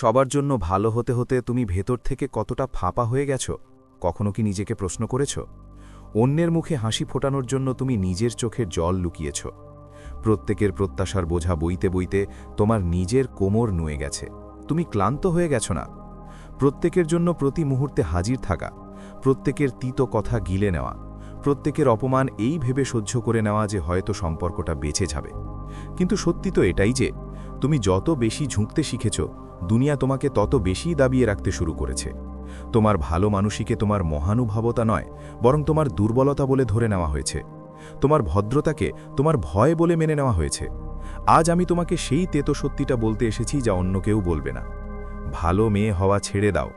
সবার জন্য ভালো হতে হতে তুমি ভেতর থেকে কতটা ফাঁপা হয়ে গেছ? কখনো কি নিজেকে প্রশ্ন করেছ? অন্যের মুখে হাসি ফোটানোর জন্য তুমি নিজের চোখের জল লুকিয়েছ। প্রত্যেকের প্রত্যাশার বোঝা বইতে বইতে তোমার নিজের কোমর নুয়ে গেছে। তুমি ক্লান্ত হয়ে গেছ না? প্রত্যেকের জন্য প্রতি মুহূর্তে হাজির থাকা, প্রত্যেকের তিত কথা গিলে নেওয়া, প্রত্যেকের অপমান এই ভেবে সহ্য করে নেওয়া যে হয়তো সম্পর্কটা বেঁচে যাবে। কিন্তু সত্যি তো এটাই যে তুমি যত বেশি ঝুঁকতে শিখেছ, দুনিয়া তোমাকে তত বেশি দাবিয়ে রাখতে শুরু করেছে। তোমার ভালো মানুষীকে তোমার মহানুভবতা নয়, বরং তোমার দুর্বলতা বলে ধরে নেওয়া হয়েছে। তোমার ভদ্রতাকে তোমার ভয় বলে মেনে নেওয়া হয়েছে। আজ আমি তোমাকে সেই তেতো সত্যিটা বলতে এসেছি যা অন্য কেউ বলবে না। ভালো মেয়ে হওয়া ছেড়ে দাও,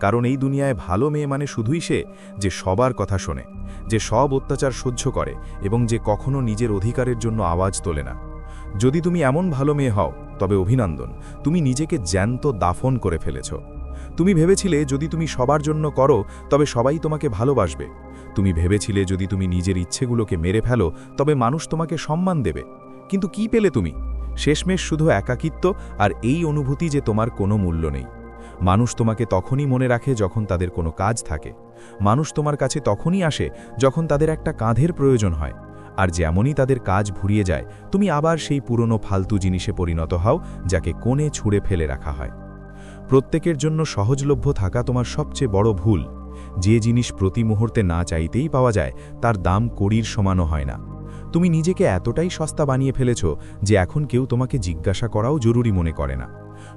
কারণ এই দুনিয়ায় ভালো মেয়ে মানে শুধুই সে যে সবার কথা শোনে, যে সব অত্যাচার সহ্য করে এবং যে কখনো নিজের অধিকারের জন্য আওয়াজ তোলে না। যদি তুমি এমন ভালো মেয়ে হও, তবে অভিনন্দন, তুমি নিজেকে জ্যান্ত দাফন করে ফেলেছ। তুমি ভেবেছিলে যদি তুমি সবার জন্য করো, তবে সবাই তোমাকে ভালোবাসবে। তুমি ভেবেছিলে যদি তুমি নিজের ইচ্ছেগুলোকে মেরে ফেলো, তবে মানুষ তোমাকে সম্মান দেবে। কিন্তু কি পেলে তুমি? শেষমেশ শুধু একাকিত্ব আর এই অনুভূতি যে তোমার কোনো মূল্য নেই। মানুষ তোমাকে তখনই মনে রাখে যখন তাদের কোনো কাজ থাকে। মানুষ তোমার কাছে তখনই আসে যখন তাদের একটা কাঁধের প্রয়োজন হয়। আর যেমনই তাদের কাজ ভুরিয়ে যায়, তুমি আবার সেই পুরনো ফালতু জিনিসে পরিণত হও, যাকে কোণে ছুঁড়ে ফেলে রাখা হয়। প্রত্যেকের জন্য সহজলভ্য থাকা তোমার সবচেয়ে বড় ভুল। যে জিনিস প্রতি মুহূর্তে না চাইতেই পাওয়া যায়, তার দাম কড়ির সমানও হয় না। তুমি নিজেকে এতটাই সস্তা বানিয়ে ফেলেছ যে এখন কেউ তোমাকে জিজ্ঞাসা করাও জরুরি মনে করে না।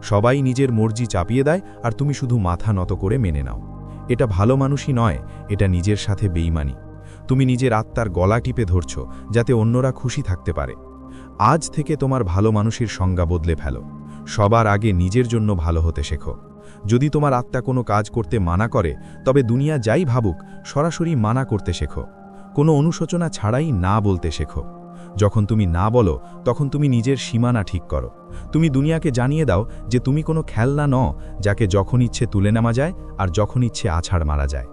সবাই নিজের মর্জি চাপিয়ে দেয়, আর তুমি শুধু মাথা নত করে মেনে নাও। এটা ভালো মানুষই নয়, এটা নিজের সাথে বেইমানি। তুমি নিজের আত্মার গলা টিপে ধরছ, যাতে অন্যরা খুশি থাকতে পারে। আজ থেকে তোমার ভালো মানুষের সংজ্ঞা বদলে ফেলো। সবার আগে নিজের জন্য ভালো হতে শেখো। যদি তোমার আত্মা কোনো কাজ করতে মানা করে, তবে দুনিয়া যাই ভাবুক, সরাসরি মানা করতে শেখো। কোনো অনুশোচনা ছাড়াই না বলতে শেখো। যখন তুমি না বলো, তখন তুমি নিজের সীমানা ঠিক করো। তুমি দুনিয়াকে জানিয়ে দাও যে তুমি কোনো খেলনা ন যাকে যখন ইচ্ছে তুলে নেওয়া যায় আর যখন ইচ্ছে আছাড় মারা যায়।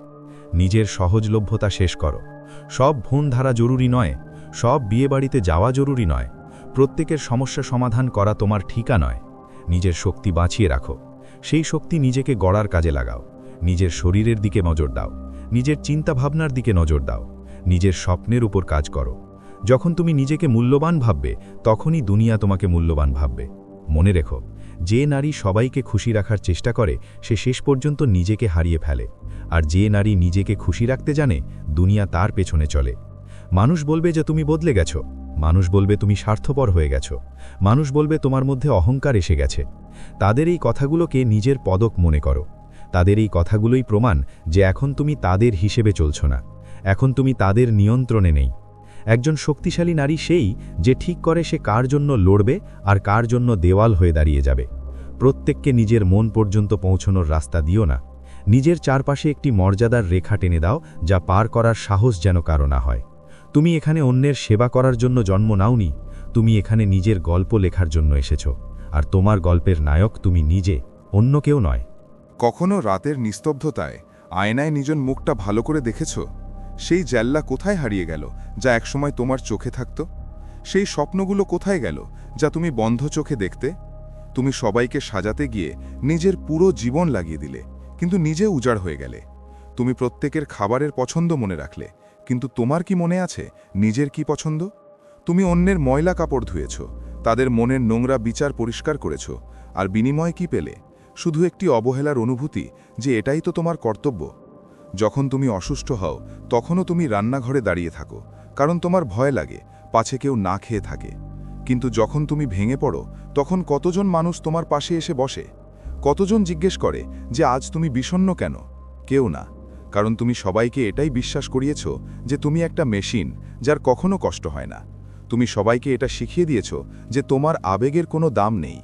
নিজের সহজলভ্যতা শেষ করো। সব ভুন ধারা জরুরি নয়, সব বিয়েবাড়িতে যাওয়া জরুরি নয়, প্রত্যেকের সমস্যা সমাধান করা তোমার ঠিকা নয়। নিজের শক্তি বাঁচিয়ে রাখো, সেই শক্তি নিজেকে গড়ার কাজে লাগাও, নিজের শরীরের দিকে নজর দাও, নিজের চিন্তাভাবনার দিকে নজর দাও, নিজের স্বপ্নের উপর কাজ করো। যখন তুমি নিজেকে মূল্যবান ভাববে, তখনই দুনিয়া তোমাকে মূল্যবান ভাববে। মনে রেখো যে নারী সবাইকে খুশি রাখার চেষ্টা করে, সে শেষ পর্যন্ত নিজেকে হারিয়ে ফেলে। আর যে নারী নিজেকে খুশি রাখতে জানে, দুনিয়া তার পেছনে চলে। মানুষ বলবে যে তুমি বদলে গেছো। মানুষ বলবে তুমি স্বার্থপর হয়ে গেছো। মানুষ বলবে তোমার মধ্যে অহংকার এসে গেছে। তাদের এই কথাগুলোকে নিজের পদক মনে করো। তাদের এই কথাগুলোই প্রমাণ যে এখন তুমি তাদের হিসেবে চলছ না। এখন তুমি তাদের নিয়ন্ত্রণে নেই। একজন শক্তিশালী নারী সেই যে ঠিক করে সে কার জন্য লড়বে আর কার জন্য দেওয়াল হয়ে দাঁড়িয়ে যাবে। প্রত্যেককে নিজের মন পর্যন্ত পৌঁছনোর রাস্তা দিও না। নিজের চারপাশে একটি মর্যাদার রেখা টেনে দাও যা পার করার সাহস যেন কারও না হয়। তুমি এখানে অন্যের সেবা করার জন্য জন্ম নাওনি, তুমি এখানে নিজের গল্প লেখার জন্য এসেছ, আর তোমার গল্পের নায়ক তুমি নিজে, অন্য কেউ নয়। কখনো রাতের নিস্তব্ধতায় আয়নায় নিজন মুখটা ভালো করে দেখেছ? সেই জ্যাল্লা কোথায় হারিয়ে গেল যা একসময় তোমার চোখে থাকত? সেই স্বপ্নগুলো কোথায় গেল যা তুমি বন্ধ চোখে দেখতে? তুমি সবাইকে সাজাতে গিয়ে নিজের পুরো জীবন লাগিয়ে দিলে, কিন্তু নিজে উজাড় হয়ে গেলে। তুমি প্রত্যেকের খাবারের পছন্দ মনে রাখলে, কিন্তু তোমার কি মনে আছে নিজের কি পছন্দ? তুমি অন্যের ময়লা কাপড় ধুয়েছ, তাদের মনের নোংরা বিচার পরিষ্কার করেছ, আর বিনিময় কি পেলে? শুধু একটি অবহেলার অনুভূতি যে এটাই তো তোমার কর্তব্য। যখন তুমি অসুস্থ হও, তখনও তুমি রান্নাঘরে দাঁড়িয়ে থাকো, কারণ তোমার ভয় লাগে, পাছে কেউ না খেয়ে থাকে। কিন্তু যখন তুমি ভেঙে পড়ো, তখন কতজন মানুষ তোমার পাশে এসে বসে? কতজন জিজ্ঞেস করে যে আজ তুমি বিষণ্ন কেন? কেউ না, কারণ তুমি সবাইকে এটাই বিশ্বাস করিয়েছ যে তুমি একটা মেশিন, যার কখনো কষ্ট হয় না। তুমি সবাইকে এটা শিখিয়ে দিয়েছ যে তোমার আবেগের কোনো দাম নেই।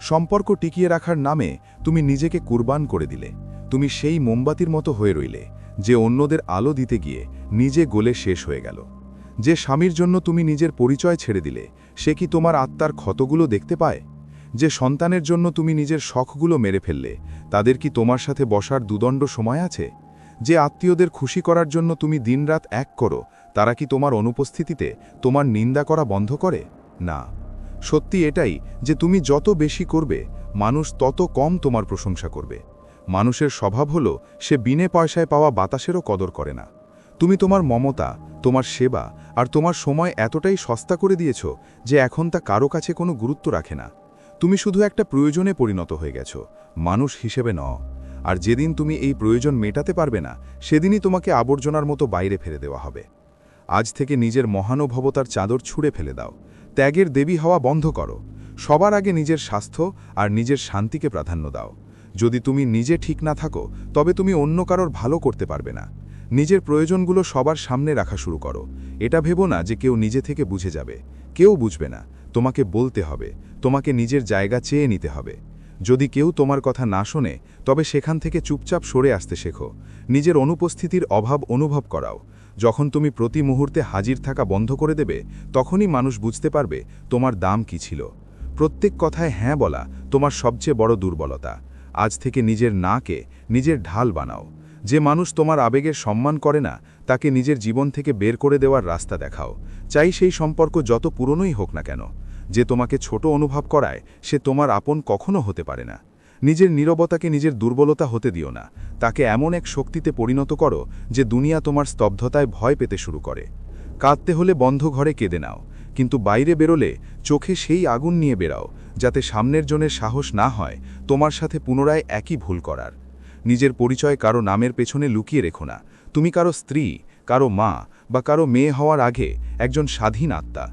সম্পর্ক টিকিয়ে রাখার নামে তুমি নিজেকে কুরবান করে দিলে। তুমি সেই মোমবাতির মতো হয়ে রইলে। যে অন্যদের আলো দিতে গিয়ে নিজে গোলে শেষ হয়ে গেল। যে স্বামীর জন্য তুমি নিজের পরিচয় ছেড়ে দিলে, সে কি তোমার আত্মার ক্ষতগুলো দেখতে পায়? যে সন্তানের জন্য তুমি নিজের শখগুলো মেরে ফেললে, তাদের কি তোমার সাথে বসার দুদণ্ড সময় আছে? যে আত্মীয়দের খুশি করার জন্য তুমি দিনরাত এক করো, তারা কি তোমার অনুপস্থিতিতে তোমার নিন্দা করা বন্ধ করে? না। সত্যি এটাই যে তুমি যত বেশি করবে, মানুষ তত কম তোমার প্রশংসা করবে। মানুষের স্বভাব হলো, সে বিনে পয়সায় পাওয়া বাতাসেরও কদর করে না। তুমি তোমার মমতা, তোমার সেবা আর তোমার সময় এতটাই সস্তা করে দিয়েছ যে এখন তা কারও কাছে কোনো গুরুত্ব রাখে না। তুমি শুধু একটা প্রয়োজনে পরিণত হয়ে গেছো, মানুষ হিসেবে ন আর যেদিন তুমি এই প্রয়োজন মেটাতে পারবে না, সেদিনই তোমাকে আবর্জনার মতো বাইরে ফেলে দেওয়া হবে। আজ থেকে নিজের মহানুভবতার চাদর ছুঁড়ে ফেলে দাও। ত্যাগের দেবী হওয়া বন্ধ করো। সবার আগে নিজের স্বাস্থ্য আর নিজের শান্তিকে প্রাধান্য দাও। যদি তুমি নিজে ঠিক না থাকো, তবে তুমি অন্য কারোর ভালো করতে পারবে না। নিজের প্রয়োজনগুলো সবার সামনে রাখা শুরু করো। এটা ভেবো না যে কেউ নিজে থেকে বুঝে যাবে। কেউ বুঝবে না। তোমাকে বলতে হবে। তোমাকে নিজের জায়গা চেয়ে নিতে হবে। যদি কেউ তোমার কথা না শোনে, তবে সেখান থেকে চুপচাপ সরে আসতে শেখো। নিজের অনুপস্থিতির অভাব অনুভব করাও। যখন তুমি প্রতি মুহূর্তে হাজির থাকা বন্ধ করে দেবে, তখনই মানুষ বুঝতে পারবে তোমার দাম কি ছিল। প্রত্যেক কথায় হ্যাঁ বলা তোমার সবচেয়ে বড় দুর্বলতা। আজ থেকে নিজের নাকে নিজের ঢাল বানাও। যে মানুষ তোমার আবেগের সম্মান করে না, তাকে নিজের জীবন থেকে বের করে দেওয়ার রাস্তা দেখাও। চাই সেই সম্পর্ক যত পুরনোই হোক না কেন। যে তোমাকে ছোট অনুভব করায়, সে তোমার আপন কখনো হতে পারে না। নিজের নীরবতাকে নিজের দুর্বলতা হতে দিও না। তাকে এমন এক শক্তিতে পরিণত করো, যে দুনিয়া তোমার স্তব্ধতায় ভয় পেতে শুরু করে। কাঁদতে হলে বন্ধ ঘরে কেঁদে নাও। কিন্তু বাইরে বেরোলে চোখে সেই আগুন নিয়ে বেরাও যাতে সামনের জনের সাহস না হয়, তোমার সাথে পুনরায় একই ভুল করার। নিজের পরিচয় কারও নামের পেছনে লুকিয়ে রেখো না। তুমি কারও স্ত্রী, কারও মা বা কারও মেয়ে হওয়ার আগে একজন স্বাধীন আত্মা।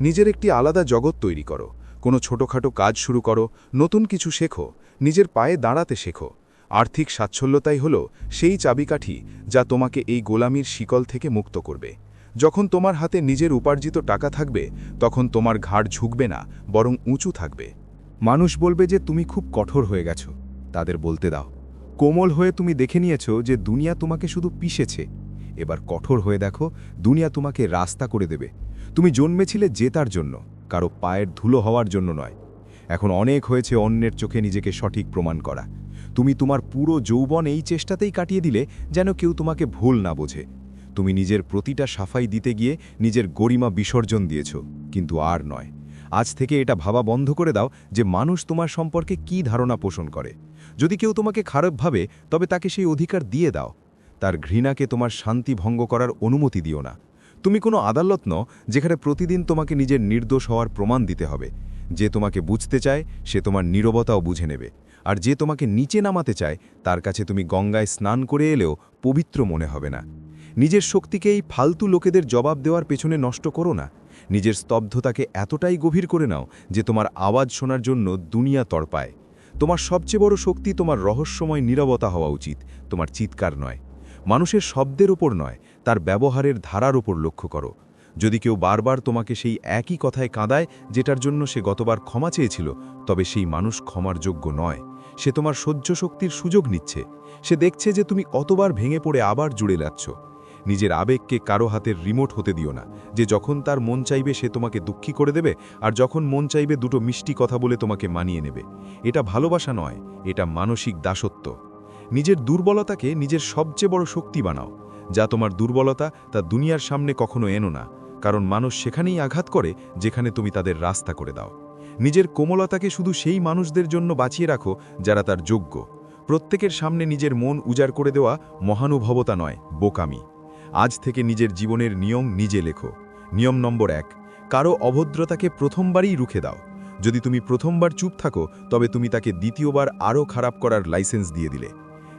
নিজের একটি আলাদা জগৎ তৈরি করো। কোনো ছোটোখাটো কাজ শুরু করো, নতুন কিছু শেখো, নিজের পায়ে দাঁড়াতে শেখো। আর্থিক স্বাচ্ছল্যতাই হল সেই চাবিকাঠি যা তোমাকে এই গোলামির শিকল থেকে মুক্ত করবে। যখন তোমার হাতে নিজের উপার্জিত টাকা থাকবে, তখন তোমার ঘাড় ঝুঁকবে না, বরং উঁচু থাকবে। মানুষ বলবে যে তুমি খুব কঠোর হয়ে গেছো। তাদের বলতে দাও, কোমল হয়ে তুমি দেখে নিয়েছো যে দুনিয়া তোমাকে শুধু পিষেছে। এবার কঠোর হয়ে দেখো, দুনিয়া তোমাকে রাস্তা করে দেবে। তুমি জন্মেছিলে জেতার জন্য, কারও পায়ের ধুলো হওয়ার জন্য নয়। এখন অনেক হয়েছে অন্যের চোখে নিজেকে সঠিক প্রমাণ করা। তুমি তোমার পুরো যৌবন এই চেষ্টাতেই কাটিয়ে দিলে, যেন কেউ তোমাকে ভুল না বোঝে। তুমি নিজের প্রতিটা সাফাই দিতে গিয়ে নিজের গরিমা বিসর্জন দিয়েছ, কিন্তু আর নয়। আজ থেকে এটা ভাবা বন্ধ করে দাও যে মানুষ তোমার সম্পর্কে কি ধারণা পোষণ করে। যদি কেউ তোমাকে খারাপ ভাবে, তবে তাকে সেই অধিকার দিয়ে দাও। তার ঘৃণাকে তোমার শান্তি ভঙ্গ করার অনুমতি দিও না। তুমি কোনো আদালত ন যেখানে প্রতিদিন তোমাকে নিজের নির্দোষ হওয়ার প্রমাণ দিতে হবে। যে তোমাকে বুঝতে চায়, সে তোমার নীরবতাও বুঝে নেবে। আর যে তোমাকে নিচে নামাতে চায়, তার কাছে তুমি গঙ্গায় স্নান করে এলেও পবিত্র মনে হবে না। নিজের শক্তিকে এই ফালতু লোকেদের জবাব দেওয়ার পেছনে নষ্ট করো না। নিজের স্তব্ধতাকে এতটাই গভীর করে নাও যে তোমার আওয়াজ শোনার জন্য দুনিয়া তড়পায়। তোমার সবচেয়ে বড় শক্তি তোমার রহস্যময় নীরবতা হওয়া উচিত, তোমার চিৎকার নয়। মানুষের শব্দের ওপর নয়, তার ব্যবহারের ধারার ওপর লক্ষ্য করো। যদি কেউ বারবার তোমাকে সেই একই কথায় কাঁদায়, যেটার জন্য সে গতবার ক্ষমা চেয়েছিল, তবে সেই মানুষ ক্ষমার যোগ্য নয়। সে তোমার সহ্য শক্তির সুযোগ নিচ্ছে। সে দেখছে যে তুমি কতবার ভেঙে পড়ে আবার জুড়ে যাচ্ছ। নিজের আবেগকে কারও হাতের রিমোট হতে দিও না। যে যখন তার মন চাইবে সে তোমাকে দুঃখী করে দেবে, আর যখন মন চাইবে দুটো মিষ্টি কথা বলে তোমাকে মানিয়ে নেবে। এটা ভালোবাসা নয়, এটা মানসিক দাসত্ব। নিজের দুর্বলতাকে নিজের সবচেয়ে বড় শক্তি বানাও। যা তোমার দুর্বলতা তা দুনিয়ার সামনে কখনো এনো না, কারণ মানুষ সেখানেই আঘাত করে, যেখানে তুমি তাদের রাস্তা করে দাও। নিজের কোমলতাকে শুধু সেই মানুষদের জন্য বাঁচিয়ে রাখো, যারা তার যোগ্য। প্রত্যেকের সামনে নিজের মন উজাড় করে দেওয়া মহানুভবতা নয়, বোকামি। আজ থেকে নিজের জীবনের নিয়ম নিজে লেখো। নিয়ম নম্বর এক, কারও অভদ্রতাকে প্রথমবারই রুখে দাও। যদি তুমি প্রথমবার চুপ থাকো, তবে তুমি তাকে দ্বিতীয়বার আরও খারাপ করার লাইসেন্স দিয়ে দিলে।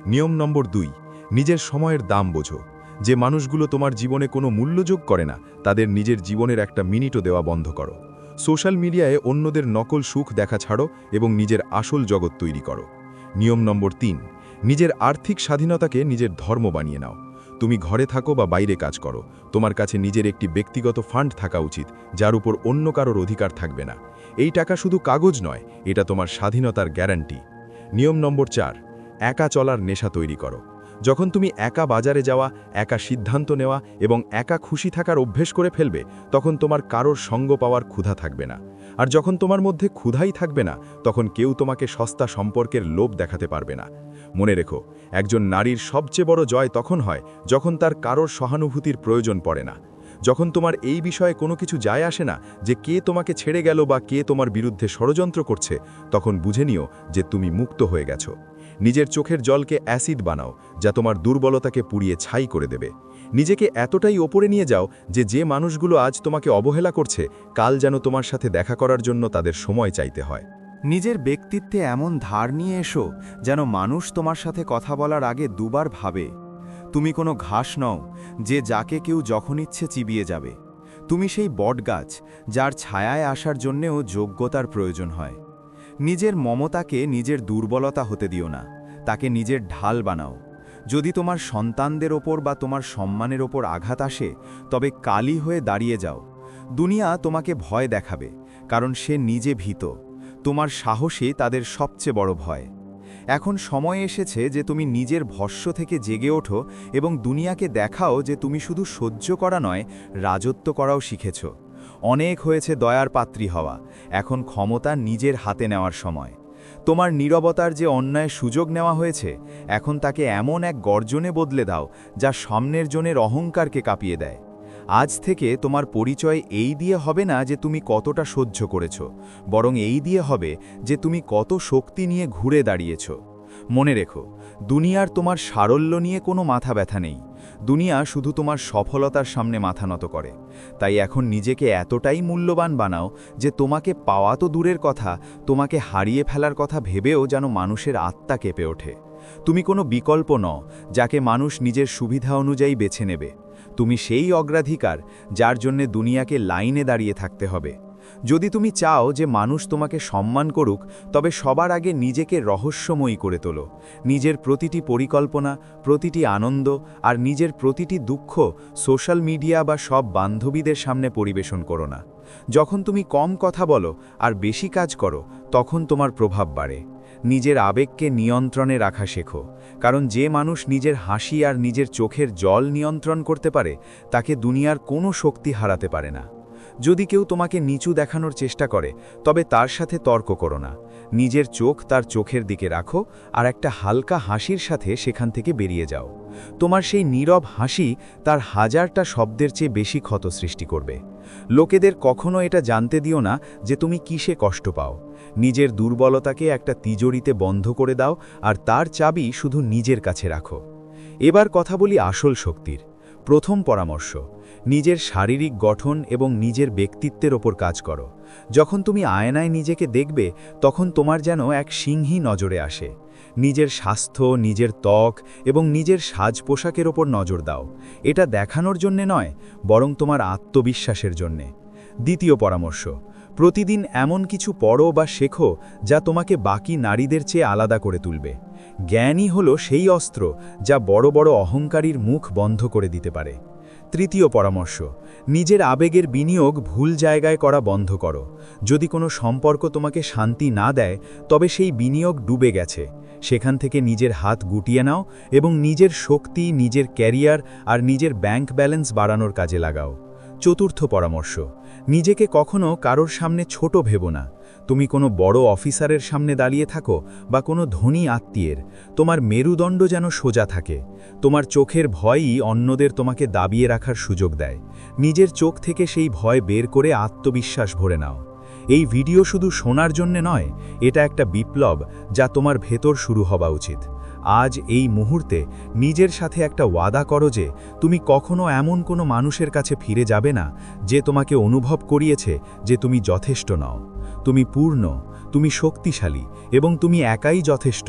নিয়ম নম্বর দুই, নিজের সময়ের দাম বোঝো। যে মানুষগুলো তোমার জীবনে কোনো মূল্যযোগ করে না, তাদের নিজের জীবনের একটা মিনিটও দেওয়া বন্ধ করো। সোশ্যাল মিডিয়ায় অন্যদের নকল সুখ দেখা ছাড়ো এবং নিজের আসল জগৎ তৈরি করো। নিয়ম নম্বর তিন, নিজের আর্থিক স্বাধীনতাকে নিজের ধর্ম বানিয়ে নাও। তুমি ঘরে থাকো বা বাইরে কাজ করো। তোমার কাছে নিজের একটি ব্যক্তিগত ফান্ড থাকা উচিত, যার উপর অন্য কারোর অধিকার থাকবে না। এই টাকা শুধু কাগজ নয়, এটা তোমার স্বাধীনতার গ্যারান্টি। নিয়ম নম্বর চার, একা চলার নেশা তৈরি করো। যখন তুমি একা বাজারে যাওয়া, একা সিদ্ধান্ত নেওয়া এবং একা খুশি থাকার অভ্যেস করে ফেলবে, তখন তোমার কারোর সঙ্গ পাওয়ার ক্ষুধা থাকবে না। আর যখন তোমার মধ্যে ক্ষুধাই থাকবে না, তখন কেউ তোমাকে সস্তা সম্পর্কের লোভ দেখাতে পারবে না। মনে রেখো, একজন নারীর সবচেয়ে বড় জয় তখন হয় যখন তার কারোর সহানুভূতির প্রয়োজন পড়ে না। যখন তোমার এই বিষয়ে কোনো কিছু যায় আসে না যে কে তোমাকে ছেড়ে গেল বা কে তোমার বিরুদ্ধে ষড়যন্ত্র করছে, তখন বুঝে নিও যে তুমি মুক্ত হয়ে গেছো। নিজের চোখের জলকে অ্যাসিড বানাও, যা তোমার দুর্বলতাকে পুড়িয়ে ছাই করে দেবে। নিজেকে এতটাই ওপরে নিয়ে যাও যে যে মানুষগুলো আজ তোমাকে অবহেলা করছে, কাল যেন তোমার সাথে দেখা করার জন্য তাদের সময় চাইতে হয়। নিজের ব্যক্তিত্বে এমন ধার নিয়ে এসো, যেন মানুষ তোমার সাথে কথা বলার আগে দুবার ভাবে। তুমি কোনো ঘাস নও, যে যাকে কেউ যখন ইচ্ছে চিবিয়ে যাবে। তুমি সেই বটগাছ, যার ছায়ায় আসার জন্যেও যোগ্যতার প্রয়োজন হয়। নিজের মমতাকে নিজের দুর্বলতা হতে দিও না, তাকে নিজের ঢাল বানাও। যদি তোমার সন্তানদের ওপর বা তোমার সম্মানের ওপর আঘাত আসে, তবে কালি হয়ে দাঁড়িয়ে যাও। দুনিয়া তোমাকে ভয় দেখাবে, কারণ সে নিজে ভীত। তোমার সাহসে তাদের সবচেয়ে বড় ভয়। এখন সময় এসেছে যে তুমি নিজের ভস্য থেকে জেগে ওঠো এবং দুনিয়াকে দেখাও যে তুমি শুধু সহ্য করা নয়, রাজত্ব করাও শিখেছ। অনেক হয়েছে দয়ার পাত্রী হওয়া, এখন ক্ষমতা নিজের হাতে নেওয়ার সময়। তোমার নীরবতার যে অন্যায় সুযোগ নেওয়া হয়েছে, এখন তাকে এমন এক গর্জনে বদলে দাও, যা সামনের জনের অহংকারকে কাঁপিয়ে দেয়। আজ থেকে তোমার পরিচয় এই দিয়ে হবে না যে তুমি কতটা সহ্য করেছ, বরং এই দিয়ে হবে যে তুমি কত শক্তি নিয়ে ঘুরে দাঁড়িয়েছ। মনে রেখো, দুনিয়ার তোমার সারল্য নিয়ে কোনো মাথা ব্যথা নেই। দুনিয়া শুধু তোমার সফলতার সামনে মাথা নত করে। তাই এখন নিজেকে এতটাই মূল্যবান বানাও যে তোমাকে পাওয়া তো দূরের কথা, তোমাকে হারিয়ে ফেলার কথা ভেবেও যেন মানুষের আত্মা কেঁপে ওঠে। তুমি কোনো বিকল্প নও, যাকে মানুষ নিজের সুবিধা অনুযায়ী বেছে নেবে। তুমি সেই অগ্রাধিকার যার জন্যে দুনিয়াকে লাইনে দাঁড়িয়ে থাকতে হবে। যদি তুমি চাও যে মানুষ তোমাকে সম্মান করুক, তবে সবার আগে নিজেকে রহস্যময়ী করে তোলো। নিজের প্রতিটি পরিকল্পনা, প্রতিটি আনন্দ আর নিজের প্রতিটি দুঃখ সোশ্যাল মিডিয়া বা সব বান্ধবীদের সামনে পরিবেশন করো না। যখন তুমি কম কথা বলো আর বেশি কাজ করো, তখন তোমার প্রভাব বাড়ে। নিজের আবেগকে নিয়ন্ত্রণে রাখা শেখো। কারণ যে মানুষ নিজের হাসি আর নিজের চোখের জল নিয়ন্ত্রণ করতে পারে, তাকে দুনিয়ার কোনো শক্তি হারাতে পারে না। যদি কেউ তোমাকে নিচু দেখানোর চেষ্টা করে, তবে তার সাথে তর্ক করো না। নিজের চোখ তার চোখের দিকে রাখো আর একটা হালকা হাসির সাথে সেখান থেকে বেরিয়ে যাও। তোমার সেই নীরব হাসি তার হাজারটা শব্দের চেয়ে বেশি ক্ষত সৃষ্টি করবে। লোকেদের কখনো এটা জানতে দিও না যে তুমি কিসে কষ্ট পাও। নিজের দুর্বলতাকে একটা তিজোরিতে বন্ধ করে দাও আর তার চাবি শুধু নিজের কাছে রাখো। এবার কথা বলি আসল শক্তির। প্রথম পরামর্শ, নিজের শারীরিক গঠন এবং নিজের ব্যক্তিত্বের ওপর কাজ করো। যখন তুমি আয়নায় নিজেকে দেখবে, তখন তোমার যেন এক সিংহী নজরে আসে। নিজের স্বাস্থ্য, নিজের ত্বক এবং নিজের সাজ পোশাকের ওপর নজর দাও। এটা দেখানোর জন্যে নয়, বরং তোমার আত্মবিশ্বাসের জন্যে। দ্বিতীয় পরামর্শ, প্রতিদিন এমন কিছু পড়ো বা শেখো যা তোমাকে বাকি নারীদের চেয়ে আলাদা করে তুলবে। জ্ঞানই হল সেই অস্ত্র যা বড় বড় অহংকারীর মুখ বন্ধ করে দিতে পারে। তৃতীয় পরামর্শ, নিজের আবেগের বিনিয়োগ ভুল জায়গায় করা বন্ধ করো। যদি কোনো সম্পর্ক তোমাকে শান্তি না দেয়, তবে সেই বিনিয়োগ ডুবে গেছে। সেখান থেকে নিজের হাত গুটিয়ে নাও এবং নিজের শক্তি, নিজের ক্যারিয়ার আর নিজের ব্যাংক ব্যালেন্স বাড়ানোর কাজে লাগাও। চতুর্থ পরামর্শ, নিজেকে কখনো কারোর সামনে ছোট ভেবো না। তুমি কোনো বড় অফিসারের সামনে দাঁড়িয়ে থাকো বা কোনো ধনী আত্মীয়ের। তোমার মেরুদণ্ড যেন সোজা থাকে। তোমার চোখের ভয়ই অন্যদের তোমাকে দাবিয়ে রাখার সুযোগ দেয়। নিজের চোখ থেকে সেই ভয় বের করে আত্মবিশ্বাস ভরে নাও। এই ভিডিও শুধু শোনার জন্যে নয়, এটা একটা বিপ্লব যা তোমার ভেতর শুরু হওয়া উচিত। আজ এই মুহূর্তে নিজের সাথে একটা ওয়াদা করো যে তুমি কখনো এমন কোনো মানুষের কাছে ফিরে যাবে না যে তোমাকে অনুভব করিয়েছে যে তুমি যথেষ্ট নও। তুমি পূর্ণ, তুমি শক্তিশালী এবং তুমি একাই যথেষ্ট।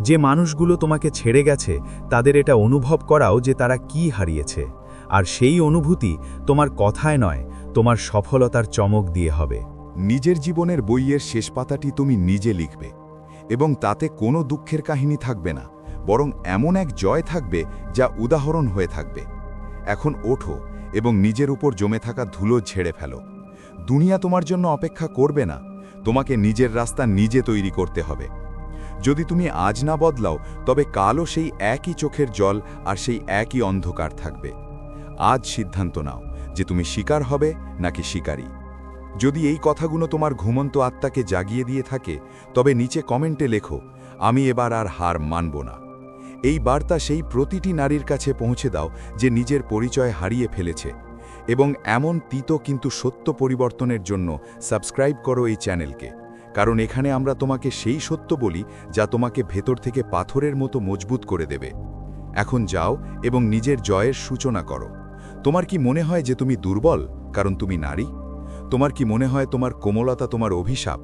যে মানুষগুলো তোমাকে ছেড়ে গেছে, তাদের এটা অনুভব করাও যে তারা কি হারিয়েছে। আর সেই অনুভূতি তোমার কথায় নয়, তোমার সফলতার চমক দিয়ে হবে। নিজের জীবনের বইয়ের শেষ পাতাটি তুমি নিজে লিখবে এবং তাতে কোনো দুঃখের কাহিনী থাকবে না, বরং এমন এক জয় থাকবে যা উদাহরণ হয়ে থাকবে। এখন ওঠো এবং নিজের উপর জমে থাকা ধুলো ঝেড়ে ফেলো। দুনিয়া তোমার জন্য অপেক্ষা করবে না। তোমাকে নিজের রাস্তা নিজে তৈরি করতে হবে। যদি তুমি আজ না বদলাও, তবে কালও সেই একই চোখের জল আর সেই একই অন্ধকার থাকবে। আজ সিদ্ধান্ত নাও যে তুমি শিকার হবে নাকি শিকারী। যদি এই কথাগুলো তোমার ঘুমন্ত আত্মাকে জাগিয়ে দিয়ে থাকে, তবে নিচে কমেন্টে লেখো, আমি এবার আর হার মানব না। এই বার্তা সেই প্রতিটি নারীর কাছে পৌঁছে দাও যে নিজের পরিচয় হারিয়ে ফেলেছে। এবং এমন তিতো কিন্তু সত্য পরিবর্তনের জন্য সাবস্ক্রাইব করো এই চ্যানেলকে। কারণ এখানে আমরা তোমাকে সেই সত্য বলি যা তোমাকে ভেতর থেকে পাথরের মতো মজবুত করে দেবে। এখন যাও এবং নিজের জয়ের সূচনা করো। তোমার কি মনে হয় যে তুমি দুর্বল কারণ তুমি নারী? তোমার কি মনে হয় তোমার কোমলতা তোমার অভিশাপ?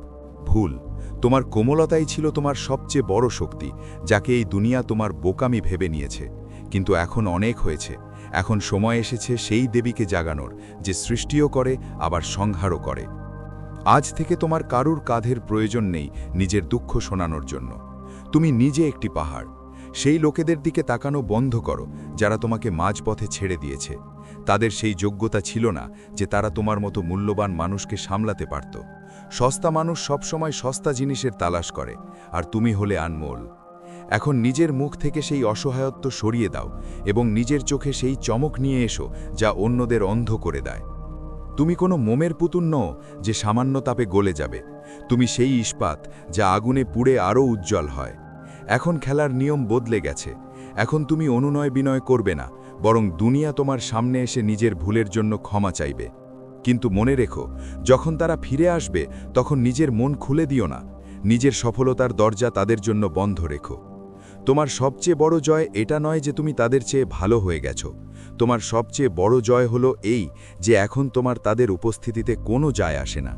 ভুল। তোমার কোমলতাই ছিল তোমার সবচেয়ে বড় শক্তি, যাকে এই দুনিয়া তোমার বোকামি ভেবে নিয়েছে। কিন্তু এখন অনেক হয়েছে। এখন সময় এসেছে সেই দেবীকে জাগানোর, যে সৃষ্টিও করে, আবার সংহারও করে। আজ থেকে তোমার কারুর কাঁধের প্রয়োজন নেই নিজের দুঃখ শোনানোর জন্য। তুমি নিজে একটি পাহাড়। সেই লোকেদের দিকে তাকানো বন্ধ করো, যারা তোমাকে মাঝপথে ছেড়ে দিয়েছে। তাদের সেই যোগ্যতা ছিল না যে তারা তোমার মতো মূল্যবান মানুষকে সামলাতে পারত। সস্তা মানুষ সবসময় সস্তা জিনিসের তালাশ করে, আর তুমি হলে আনমোল। এখন নিজের মুখ থেকে সেই অসহায়ত্ব সরিয়ে দাও এবং নিজের চোখে সেই চমক নিয়ে এসো যা অন্যদের অন্ধ করে দেয়। তুমি কোনো মোমের পুতুল নও যে সামান্য তাপে গলে যাবে। তুমি সেই ইস্পাত যা আগুনে পুড়ে আরও উজ্জ্বল হয়। এখন খেলার নিয়ম বদলে গেছে। এখন তুমি অনুনয় বিনয় করবে না, বরং দুনিয়া তোমার সামনে এসে নিজের ভুলের জন্য ক্ষমা চাইবে। কিন্তু মনে রেখো, যখন তারা ফিরে আসবে, তখন নিজের মন খুলে দিও না। নিজের সফলতার দরজা তাদের জন্য বন্ধ রেখো। তোমার সবচেয়ে বড় জয় এটা নয় যে তুমি তাদের চেয়ে ভালো হয়ে গেছো। তোমার সবচেয়ে বড় জয় হলো এই যে এখন তোমার তাদের উপস্থিতিতে কোনো যায় আসে না।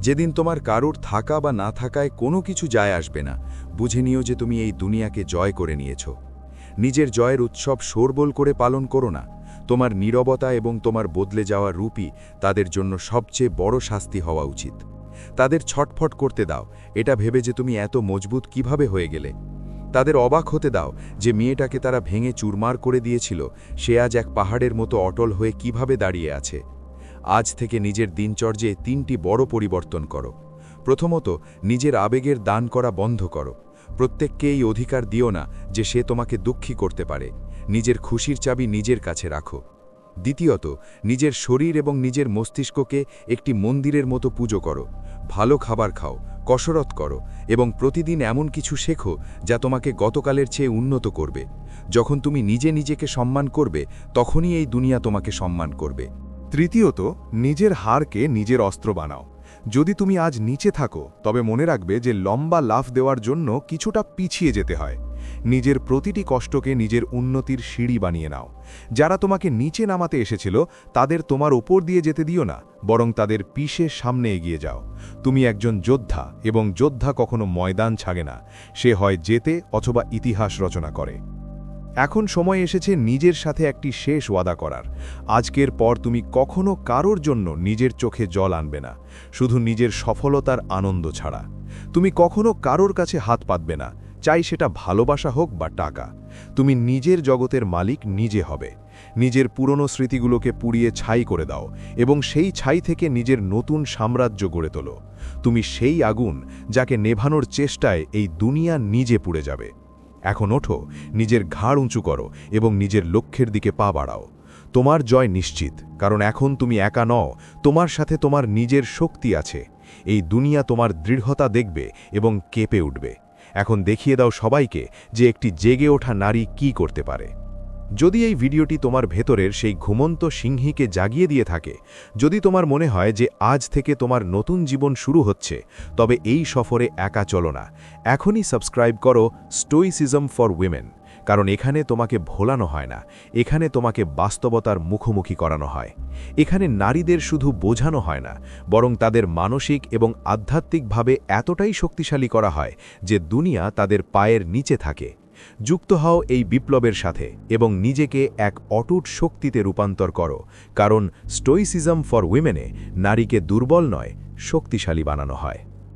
যেদিন তোমার কারোর থাকা বা না থাকায় কোনো কিছু যায় আসবে না, বুঝে নিও যে তুমি এই দুনিয়াকে জয় করে নিয়েছ। নিজের জয়ের উৎসব শোরবোল করে পালন করো না। তোমার নীরবতা এবং তোমার বদলে যাওয়া রূপই তাদের জন্য সবচেয়ে বড় শাস্তি হওয়া উচিত। তাদের ছটফট করতে দাও। এটা ভেবে যে তুমি এত মজবুত কীভাবে হয়ে গেলে? তাদের অবাক হতে দাও যে মেয়েটাকে তারা ভেঙে চুরমার করে দিয়েছিল, সে আজ এক পাহাড়ের মতো অটল হয়ে কীভাবে দাঁড়িয়ে আছে। আজ থেকে নিজের দিনচর্যে তিনটি বড় পরিবর্তন করো। প্রথমত, নিজের আবেগের দান করা বন্ধ করো। প্রত্যেককে এই অধিকার দিও না যে সে তোমাকে দুঃখী করতে পারে। নিজের খুশির চাবি নিজের কাছে রাখো। দ্বিতীয়ত, নিজের শরীর এবং নিজের মস্তিষ্ককে একটি মন্দিরের মতো পুজো করো, ভালো খাবার খাও, কসরত করো এবং প্রতিদিন এমন কিছু শেখো যা তোমাকে গতকালের চেয়ে উন্নত করবে। যখন তুমি নিজে নিজেকে সম্মান করবে, তখনই এই দুনিয়া তোমাকে সম্মান করবে। তৃতীয়ত, নিজের হারকে নিজের অস্ত্র বানাও। যদি তুমি আজ নিচে থাকো, তবে মনে রাখবে যে লম্বা লাফ দেওয়ার জন্য কিছুটা পিছিয়ে যেতে হয়। নিজের প্রতিটি কষ্টকে নিজের উন্নতির সিঁড়ি বানিয়ে নাও। যারা তোমাকে নিচে নামাতে এসেছিল, তাদের তোমার ওপর দিয়ে যেতে দিও না, বরং তাদের পিসে সামনে এগিয়ে যাও। তুমি একজন যোদ্ধা, এবং যোদ্ধা কখনো ময়দান ছাগে না। সে হয় যেতে অথবা ইতিহাস রচনা করে। এখন সময় এসেছে নিজের সাথে একটি শেষ ওয়াদা করার। আজকের পর তুমি কখনো কারোর জন্য নিজের চোখে জল আনবে না। শুধু নিজের সফলতার আনন্দ ছাড়া। তুমি কখনো কারোর কাছে হাত পাতবে না। চাই সেটা ভালোবাসা হোক বা টাকা। তুমি নিজের জগতের মালিক নিজে হবে। নিজের পুরনো স্মৃতিগুলোকে পুড়িয়ে ছাই করে দাও এবং সেই ছাই থেকে নিজের নতুন সাম্রাজ্য গড়ে তোলো। তুমি সেই আগুন যাকে নেভানোর চেষ্টায় এই দুনিয়া নিজে পুড়ে যাবে। এখন ওঠো, নিজের ঘাড় উঁচু করো এবং নিজের লক্ষ্যের দিকে পা বাড়াও। তোমার জয় নিশ্চিত, কারণ এখন তুমি একা নও, তোমার সাথে তোমার নিজের শক্তি আছে। এই দুনিয়া তোমার দৃঢ়তা দেখবে এবং কেঁপে উঠবে। এখন দেখিয়ে দাও সবাইকে যে একটি জেগে ওঠা নারী কি করতে পারে। যদি এই ভিডিওটি তোমার ভেতরের সেই ঘুমন্ত সিংহীকে জাগিয়ে দিয়ে থাকে, যদি তোমার মনে হয় যে আজ থেকে তোমার নতুন জীবন শুরু হচ্ছে, তবে এই সফরে একা চলো না। এখনই সাবস্ক্রাইব করো স্টোইসিজম ফর উইমেন। কারণ এখানে তোমাকে ভোলানো হয় না, এখানে তোমাকে বাস্তবতার মুখোমুখি করানো হয়। এখানে নারীদের শুধু বোঝানো হয় না, বরং তাদের মানসিক এবং আধ্যাত্মিকভাবে এতটাই শক্তিশালী করা হয় যে দুনিয়া তাদের পায়ের নিচে থাকে। যুক্ত হও এই বিপ্লবের সাথে এবং নিজেকে এক অটুট শক্তিতে রূপান্তর করো, কারণ স্টোইসিজম ফর উইমেনে নারীকে দুর্বল নয়, শক্তিশালী বানানো হয়।